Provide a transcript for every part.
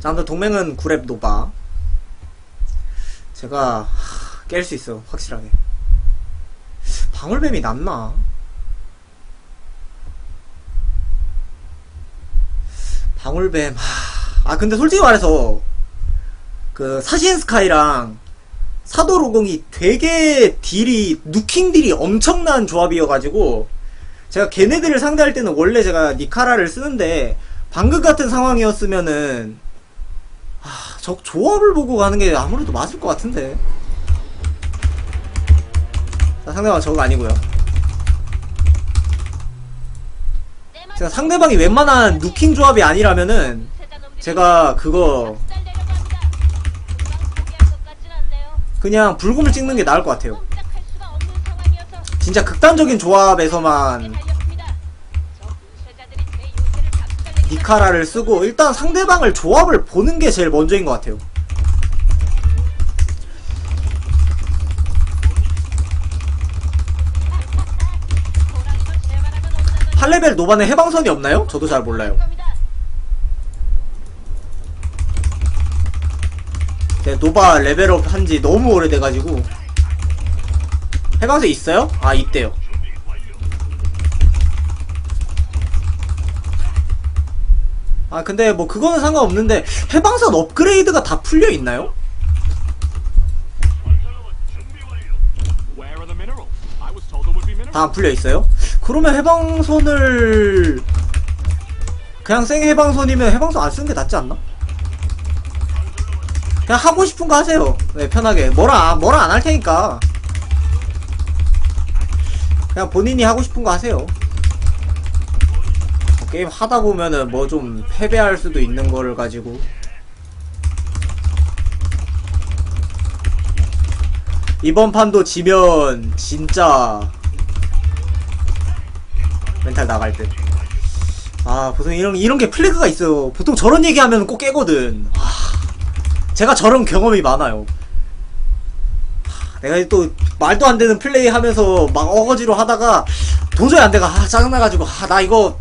자, 아무튼 동맹은 구랩 노바. 제가 깰 수 있어, 확실하게. 방울뱀이 낫나? 방울뱀, 하... 아, 근데 솔직히 말해서, 그, 사신 스카이랑 사도로공이 되게 딜이, 누킹 딜이 엄청난 조합이어가지고, 제가 걔네들을 상대할 때는 원래 제가 니카라를 쓰는데, 방금 같은 상황이었으면은, 아, 저 조합을 보고 가는 게 아무래도 맞을 것 같은데. 자, 상대방 저거 아니고요. 제가 상대방이 웬만한 누킹 조합이 아니라면은 제가 그거 그냥 불금을 찍는 게 나을 것 같아요. 진짜 극단적인 조합에서만 니카라를 쓰고 일단 상대방을 조합을 보는 게 제일 먼저인 것 같아요. 8레벨 노반에 해방선이 없나요? 저도 잘 몰라요. 네, 노바 레벨업 한지 너무 오래돼가지고. 해방선 있어요? 아, 있대요. 아, 근데 뭐 그거는 상관없는데, 해방선 업그레이드가 다 풀려있나요? 다 안 풀려있어요? 그러면 해방선을, 그냥 생 해방선이면 해방선 안 쓰는 게 낫지 않나? 그냥 하고 싶은 거 하세요. 네, 편하게. 뭐라, 뭐라 안 할 테니까. 그냥 본인이 하고 싶은 거 하세요. 뭐 게임 하다 보면은 뭐 좀 패배할 수도 있는 거를 가지고. 이번 판도 지면 진짜 멘탈 나갈 듯. 아, 보통 이런, 이런 게 플래그가 있어요. 보통 저런 얘기하면 꼭 깨거든. 하, 제가 저런 경험이 많아요. 하, 내가 또 말도 안 되는 플레이 하면서 막 어거지로 하다가 도저히 안 돼가. 아, 짜증나가지고. 아, 나 이거.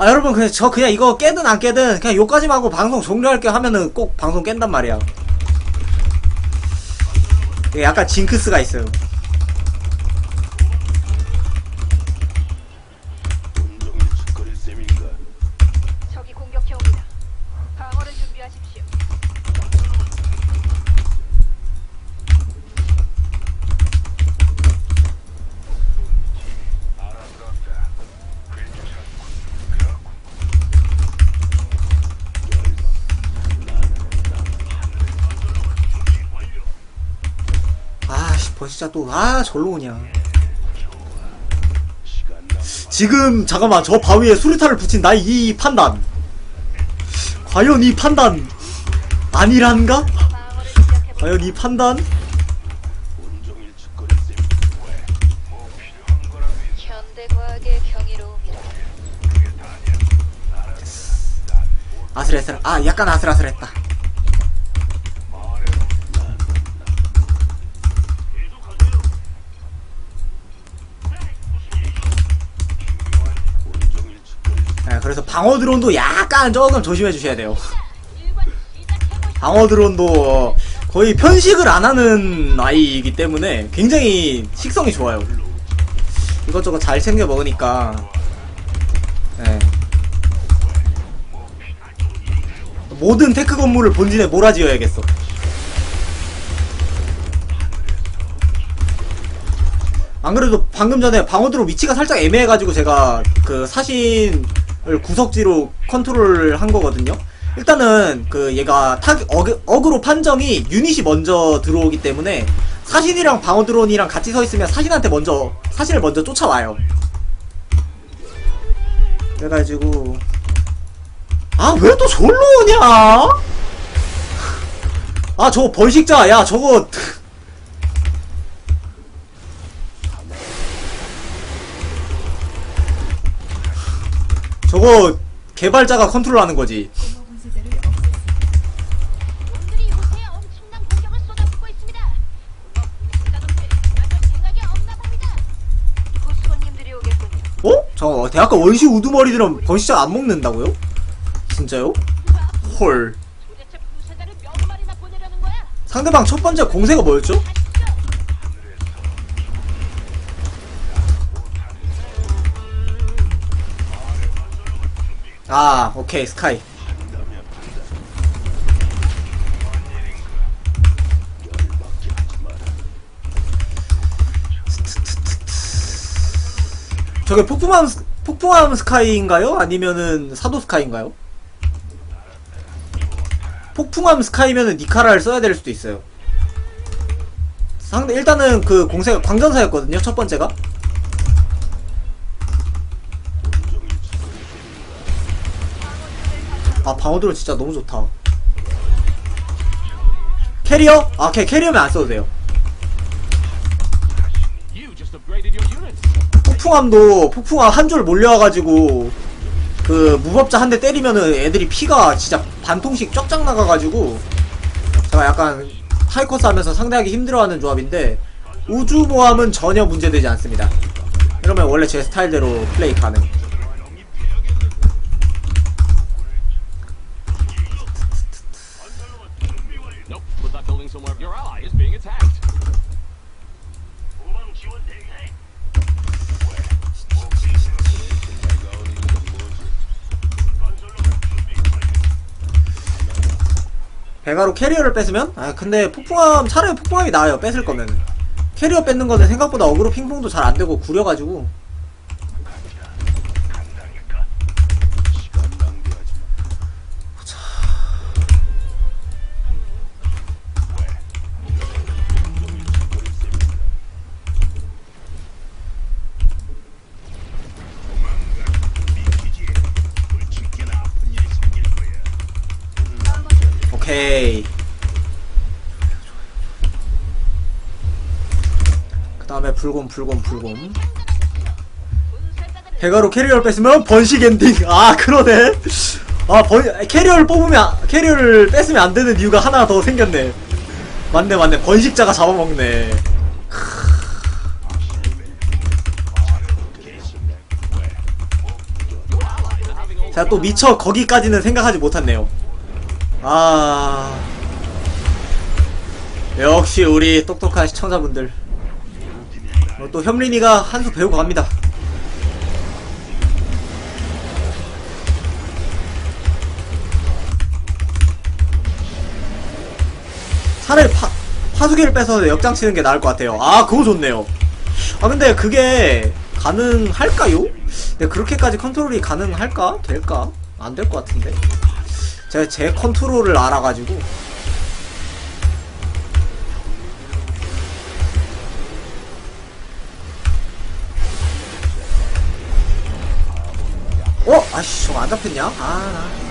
아, 여러분, 그냥 저 그냥 이거 깨든 안 깨든 그냥 요까지만 하고 방송 종료할게 하면은 꼭 방송 깬단 말이야. 약간 징크스가 있어요. 온종일 짓거릴 셈인가? 적이 공격해 옵니다. 방어를 준비하십시오. 알아들었다. 괜찮군. 그렇군. 또, 아, 절로 오냐. 지금, 잠깐만, 저 바위에 수류탄을 붙인 나의 이 판단. 과연 이 판단, 아니란가? 과연 이 판단? 아슬아슬, 아, 약간 아슬아슬했다. 온종일 짓거릴 셈. 예, 그래서 방어 드론도 약간 조금 조심해 주셔야 돼요. 방어 드론도 거의 편식을 안 하는 아이이기 때문에 굉장히 식성이 좋아요. 이것저것 잘 챙겨 먹으니까. 예. 모든 테크 건물을 본진에 몰아지어야겠어. 안 그래도 방금 전에 방어드로 위치가 살짝 애매해가지고 제가 그 사신을 구석지로 컨트롤을 한 거거든요. 일단은 그 얘가 타 어그, 어그로 판정이 유닛이 먼저 들어오기 때문에 사신이랑 방어드론이랑 같이 서 있으면 사신한테 먼저 사신을 먼저 쫓아와요. 그래가지고 아 왜또 절로 오냐? 아 저거 벌식자 야 저거 저거 개발자가 컨트롤하는 거지. 놈들이 요새 엄청난 공격을 쏟아붓고 있습니다. 어, 생각이 없나 봅니다. 오겠군요. 어? 잠깐만 대학가 원시 우두머리들은 번시자 안 먹는다고요? 진짜요? 헐. 도대체 상대방 첫 번째 공세가 뭐였죠? 아, 오케이, 스카이. 저게 폭풍함, 스- 폭풍함 스카이인가요? 아니면은 사도 스카이인가요? 폭풍함 스카이면은 니카라를 써야 될 수도 있어요. 상대, 일단은 그 공세가 광전사였거든요, 첫 번째가. 아, 방어드론 진짜 너무 좋다. 캐리어? 아, 캐, 캐리어면 안 써도 돼요. 폭풍함도 폭풍함 한 줄 몰려와가지고 그 무법자 한 대 때리면은 애들이 피가 진짜 반통씩 쫙쫙 나가가지고 제가 약간 하이커스 하면서 상대하기 힘들어하는 조합인데 우주모함은 전혀 문제되지 않습니다. 이러면 원래 제 스타일대로 플레이 가능. Somewhere. Your ally is being attacked. 배가로 캐리어를 뺏으면? 아 근데 폭풍함 차라리 폭풍함이 나아요 뺏을 거면 캐리어 뺏는 거는 생각보다 어그로 핑퐁도 잘 안되고 구려가지고 불곰 불곰 불곰. 배가로 캐리어를 뺐으면 번식 엔딩. 아 그러네. 아 번, 캐리어를 뽑으면 아- 캐리어를 뺐으면 안 되는 이유가 하나 더 생겼네. 맞네 맞네. 번식자가 잡아먹네. 제가 또 미처 거기까지는 생각하지 못했네요. 아. 역시 우리 똑똑한 시청자분들. 어, 또 현린이가 한 수 배우고 갑니다 차라리 파, 파수기를 빼서 역장 치는 게 나을 것 같아요 아 그거 좋네요 아 근데 그게 가능할까요? 근데 그렇게까지 컨트롤이 가능할까? 될까? 안 될 것 같은데 제가 제 컨트롤을 알아가지고 아씨 저거 안 잡혔냐? 아 나.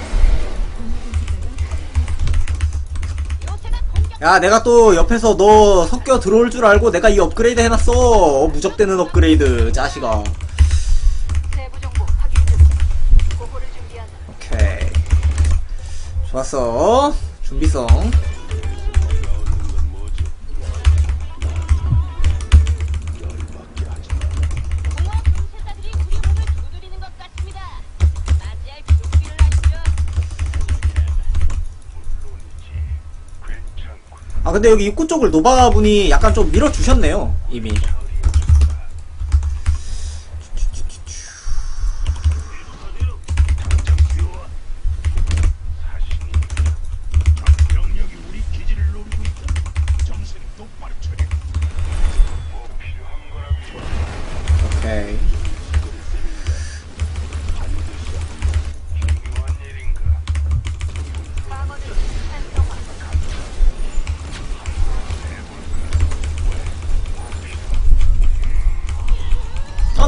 야 내가 또 옆에서 너 섞여 들어올 줄 알고 내가 이 업그레이드 해놨어 어, 무적되는 업그레이드 자식아. 오케이 좋았어 준비성 아 근데 여기 입구 쪽을 노바분이 약간 좀 밀어주셨네요 이미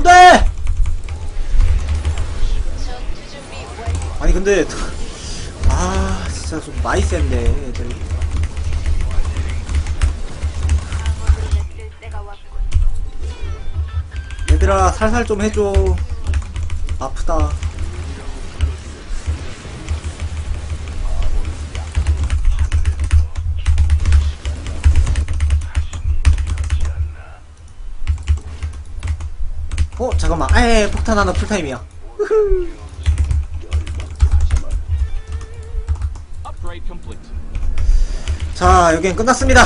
안돼. 아니 근데 아 진짜 좀 많이 센데 왔군. 얘들아 살살 좀 해줘 아프다 어 잠깐만 에이 폭탄 하나 풀타임이야. 자, 여긴 끝났습니다.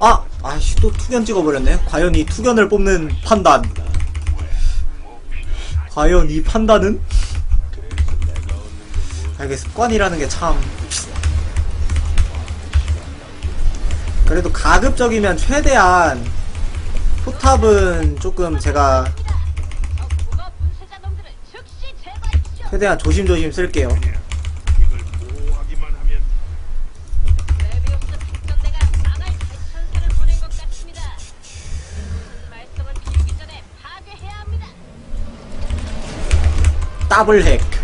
아! 아이씨, 또 투견 찍어버렸네. 과연 이 투견을 뽑는 판단. 과연 이 판단은? 아, 이게 습관이라는 게 참. 그래도 가급적이면 최대한 포탑은 조금 제가. 최대한 조심조심 쓸게요. 더블 핵.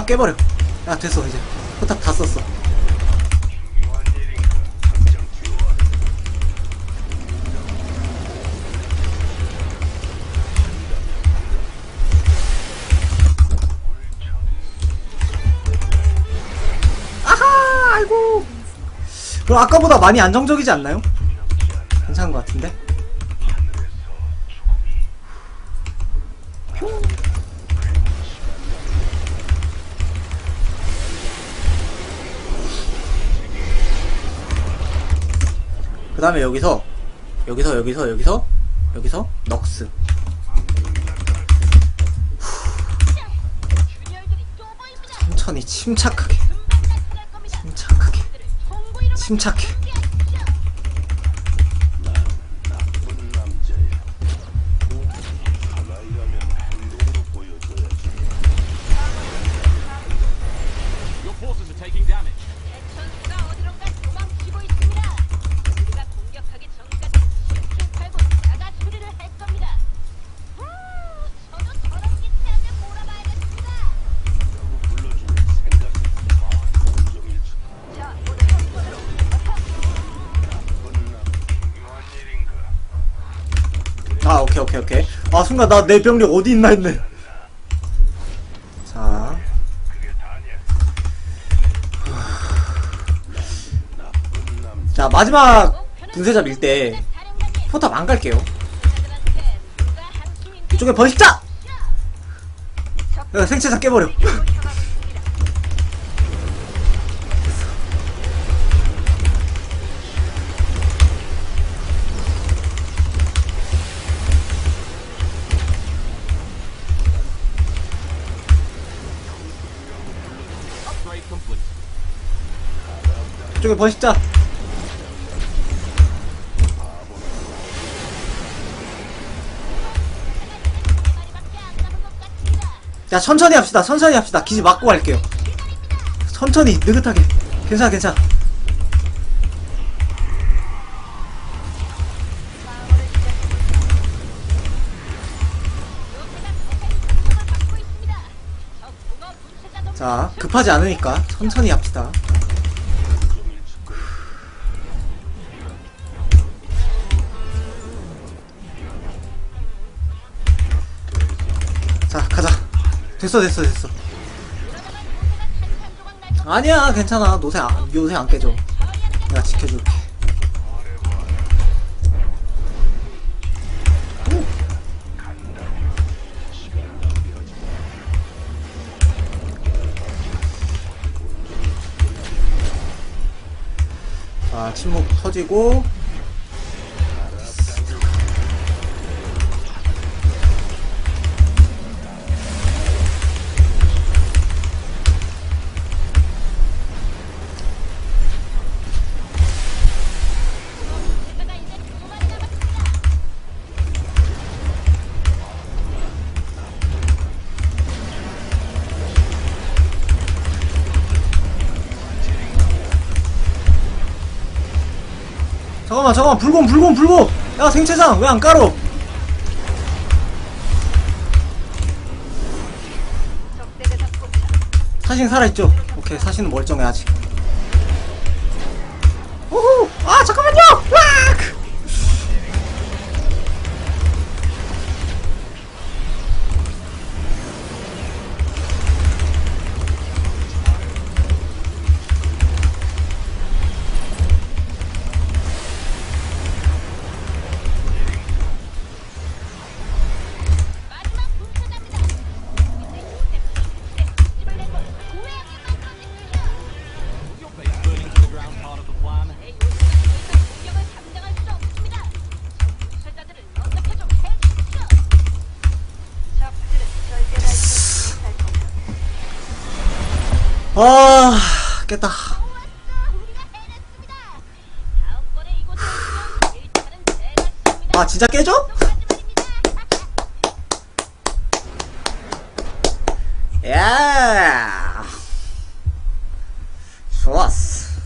포탑 깨버려. 야, 됐어, 이제. 포탑 다 썼어. 아하! 아이고! 그럼 아까보다 많이 안정적이지 않나요? 괜찮은 것 같은데? 그 다음에 여기서 여기서 여기서 여기서 여기서 넉스. 천천히 침착하게. 침착하게 침착해 오케이 오케이 아 순간 나 내 병력 어디 있나 했네 자. 자 마지막 분쇄자 밀 때 포탑 안 갈게요 이쪽에 번식자! 내가 생체사 깨버려 이쪽에 번식자 자 천천히 합시다. 천천히 합시다. 기지 맞고 갈게요. 천천히 느긋하게. 괜찮아 괜찮아. 자 급하지 않으니까 천천히 합시다 됐어 됐어 됐어. 아니야 괜찮아. 노새 안, 요새 안 깨져. 내가 지켜줄게. 오. 자 침묵 터지고 잠깐만 잠깐만. 불곰 불곰 불곰 야 생체장. 왜안 깔어. 사신 살아있죠? 오케이 사신은 멀쩡해 아직 쏩니다. 아 진짜 깨져? 야 좋았어.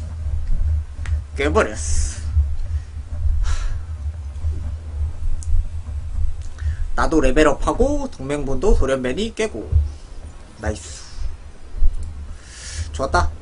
깨버렸어. 나도 레벨업하고 동맹분도 돌연변이 깨고. 나이스 좋았다